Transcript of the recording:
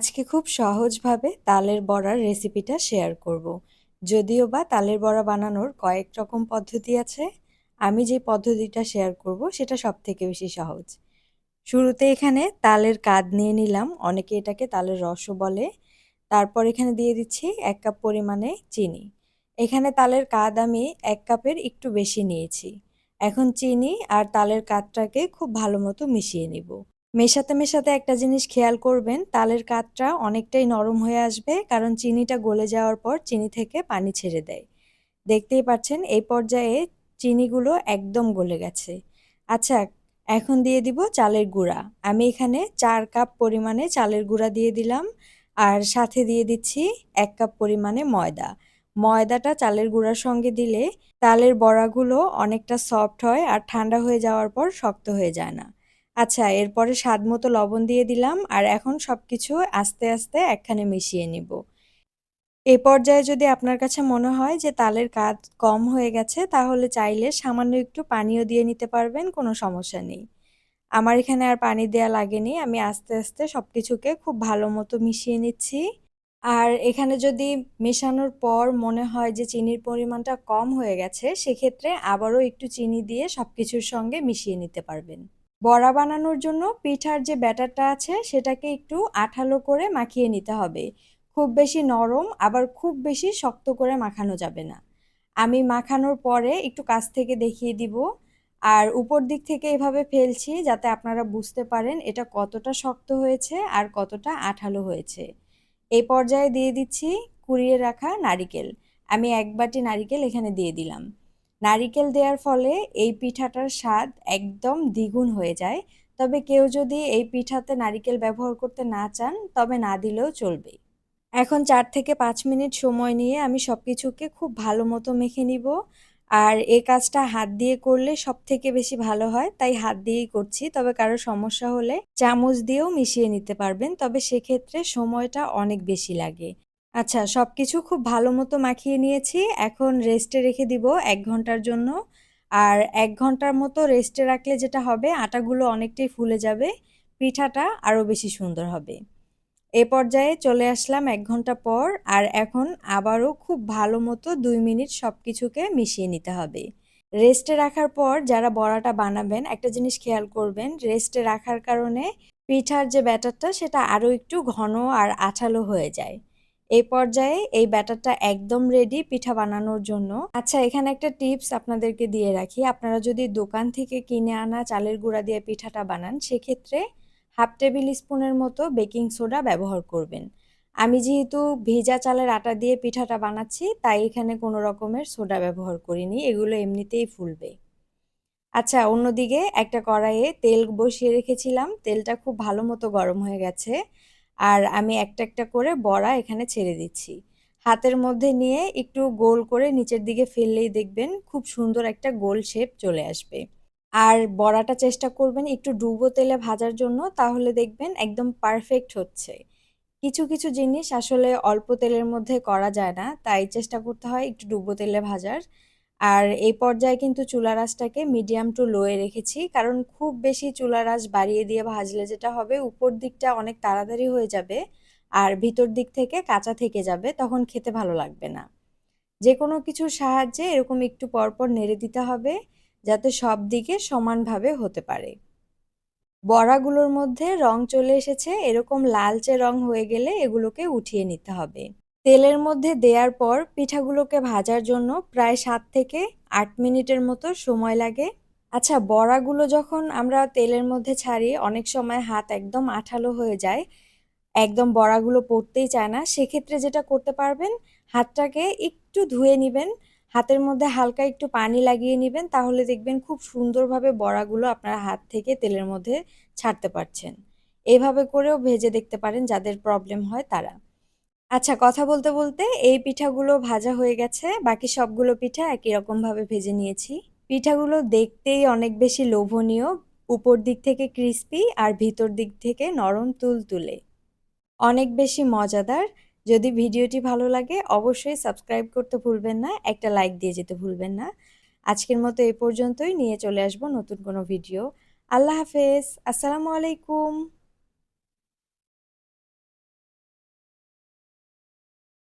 আজকে খুব সহজভাবে তালের বড়ার রেসিপিটা শেয়ার করব। যদিও বা তালের বড়া বানানোর কয়েক রকম পদ্ধতি আছে, আমি যে পদ্ধতিটা শেয়ার করব সেটা সব থেকে বেশি সহজ। শুরুতে এখানে তালের কাদ নিয়ে নিলাম, অনেকে এটাকে তালের রসও বলে। তারপর এখানে দিয়ে দিচ্ছি এক কাপ পরিমাণে চিনি। এখানে তালের কাদ আমি এক কাপের একটু বেশি নিয়েছি। এখন চিনি আর তালের কাদটাকে খুব ভালো মতো মিশিয়ে নিব। মেশাতে মেশাতে একটা জিনিস খেয়াল করবেন, তালের কাঠটা অনেকটাই নরম হয়ে আসবে, কারণ চিনিটা গলে যাওয়ার পর চিনি থেকে পানি ছেড়ে দেয়। দেখতেই পাচ্ছেন, এই পর্যায়ে চিনিগুলো একদম গলে গেছে। আচ্ছা এখন দিয়ে দিব চালের গুঁড়া। আমি এখানে চার কাপ পরিমাণে চালের গুঁড়া দিয়ে দিলাম, আর সাথে দিয়ে দিচ্ছি এক কাপ পরিমাণে ময়দা। ময়দাটা চালের গুঁড়ার সঙ্গে দিলে তালের বড়াগুলো অনেকটা সফট হয় আর ঠান্ডা হয়ে যাওয়ার পর শক্ত হয়ে যায় না। আচ্ছা এরপরে স্বাদ মতো লবণ দিয়ে দিলাম আর এখন সব কিছু আস্তে আস্তে একখানে মিশিয়ে নিব। এ পর্যায়ে যদি আপনার কাছে মনে হয় যে তালের কাজ কম হয়ে গেছে, তাহলে চাইলে সামান্য একটু পানিও দিয়ে নিতে পারবেন, কোনো সমস্যা নেই। আমার এখানে আর পানি দেয়া লাগেনি, আমি আস্তে আস্তে সব কিছুকে খুব ভালো মতো মিশিয়ে নিচ্ছি। আর এখানে যদি মেশানোর পর মনে হয় যে চিনির পরিমাণটা কম হয়ে গেছে, সেক্ষেত্রে আবারও একটু চিনি দিয়ে সব কিছুর সঙ্গে মিশিয়ে নিতে পারবেন। বড়া বানানোর জন্য পিঠার যে ব্যাটারটা আছে, সেটাকে একটু আঠালো করে মাখিয়ে নিতে হবে। খুব বেশি নরম, আবার খুব বেশি শক্ত করে মাখানো যাবে না। আমি মাখানোর পরে একটু কাছ থেকে দেখিয়ে দিব। আর উপর দিক থেকে এভাবে ফেলছি যাতে আপনারা বুঝতে পারেন এটা কতটা শক্ত হয়েছে আর কতটা আঠালো হয়েছে। এই পর্যায়ে দিয়ে দিচ্ছি কুড়িয়ে রাখা নারিকেল। আমি এক বাটি নারিকেল এখানে দিয়ে দিলাম। নারিকেল দেওয়ার ফলে এই পিঠাটার স্বাদ একদম দ্বিগুণ হয়ে যায়। তবে কেউ যদি এই পিঠাতে নারিকেল ব্যবহার করতে না চান, তবে না দিলেও চলবে এখন চার থেকে পাঁচ মিনিট সময় নিয়ে আমি সব কিছুকে খুব ভালো মতো মেখে নিব। আর এ কাজটা হাত দিয়ে করলে সব থেকে বেশি ভালো হয়, তাই হাত দিয়েই করছি। তবে কারও সমস্যা হলে চামচ দিয়েও মিশিয়ে নিতে পারবেন। তবে সেক্ষেত্রে সময়টা অনেক বেশি লাগে। আচ্ছা সব কিছু খুব ভালো মতো মাখিয়ে নিয়েছি। এখন রেস্টে রেখে দিব এক ঘণ্টার জন্য। আর এক ঘণ্টার মতো রেস্টে রাখলে যেটা হবে, আটাগুলো অনেকটাই ফুলে যাবে, পিঠাটা আরও বেশি সুন্দর হবে। এ পর্যায়ে চলে আসলাম এক ঘণ্টা পর, আর এখন আবারও খুব ভালো মতো দুই মিনিট সব কিছুকে মিশিয়ে নিতে হবে। রেস্টে রাখার পর যারা বড়াটা বানাবেন, একটা জিনিস খেয়াল করবেন রেস্টে রাখার কারণে পিঠার যে ব্যাটারটা, সেটা আরও একটু ঘন আর আঠালো হয়ে যায়। এই পর্যায়ে এই ব্যাটারটা একদম রেডি পিঠা বানানোর জন্য। আচ্ছা এখানে একটা টিপস আপনাদেরকে দিয়ে রাখি। আপনারা যদি দোকান থেকে কিনে আনা চালের গুঁড়া দিয়ে পিঠাটা বানান, সেক্ষেত্রে হাফ টেবিল স্পুনের মতো বেকিং সোডা ব্যবহার করবেন। আমি যেহেতু ভেজা চালের আটা দিয়ে পিঠাটা বানাচ্ছি, তাই এখানে কোনো রকমের সোডা ব্যবহার করিনি। এগুলো এমনিতেই ফুলবে। আচ্ছা অন্যদিকে একটা কড়াইয়ে তেল বসিয়ে রেখেছিলাম। তেলটা খুব ভালো মতো গরম হয়ে গেছে। আর আমি একটা একটা করে বড়া এখানে ছেড়ে দিচ্ছি। হাতের মধ্যে নিয়ে একটু গোল করে নিচের দিকে ফেললেই দেখবেন খুব সুন্দর একটা গোল শেপ চলে আসবে। আর বড়াটা চেষ্টা করবেন একটু ডুবো তেলে ভাজার জন্য, তাহলে দেখবেন একদম পারফেক্ট হচ্ছে। কিছু কিছু জিনিস আসলে অল্প তেলের মধ্যে করা যায় না, তাই চেষ্টা করতে হয় একটু ডুবো তেলে ভাজার। আর এই পর্যায়ে কিন্তু চুলা রাসটাকে মিডিয়াম টু লোয়ে রেখেছি, কারণ খুব বেশি চুলা রাস বাড়িয়ে দিয়ে ভাজলে যেটা হবে, উপর দিকটা অনেক তাড়াতাড়ি হয়ে যাবে আর ভিতর দিক থেকে কাঁচা থেকে যাবে, তখন খেতে ভালো লাগবে না। যে কোনো কিছুর সাহায্যে এরকম একটু পরপর নেড়ে দিতে হবে, যাতে সব দিকে সমানভাবে হতে পারে। বড়াগুলোর মধ্যে রং চলে এসেছে, এরকম লালচে রং হয়ে গেলে এগুলোকে উঠিয়ে নিতে হবে। তেলের মধ্যে দেওয়ার পর পিঠাগুলোকে ভাজার জন্য প্রায় সাত থেকে আট মিনিটের মতো সময় লাগে। আচ্ছা বড়াগুলো যখন আমরা তেলের মধ্যে ছাড়ি, অনেক সময় হাত একদম আঠালো হয়ে যায়। একদম বড়াগুলো পড়তেই চায় না। সেক্ষেত্রে যেটা করতে পারবেন, হাতটাকে একটু ধুয়ে নেবেন। হাতের মধ্যে হালকা একটু পানি লাগিয়ে নেবেন, তাহলে দেখবেন খুব সুন্দরভাবে বড়াগুলো আপনার হাত থেকে তেলের মধ্যে ছাড়তে পারছেন। এভাবে করেও ভেজে দেখতে পারেন যাদের প্রবলেম হয় তারা। আচ্ছা কথা বলতে বলতে এই পিঠাগুলো ভাজা হয়ে গেছে। বাকি সবগুলো পিঠা একই রকমভাবে ভেজে নিয়েছি। পিঠাগুলো দেখতেই অনেক বেশি লোভনীয়, উপর দিক থেকে ক্রিস্পি আর ভিতর দিক থেকে নরম তুল তুলে অনেক বেশি মজাদার। যদি ভিডিওটি ভালো লাগে অবশ্যই সাবস্ক্রাইব করতে ভুলবেন না, একটা লাইক দিয়ে যেতে ভুলবেন না। আজকের মতো এই পর্যন্তই, নিয়ে চলে আসব নতুন কোনো ভিডিও আল্লাহ হাফেজ, আসসালামু আলাইকুম।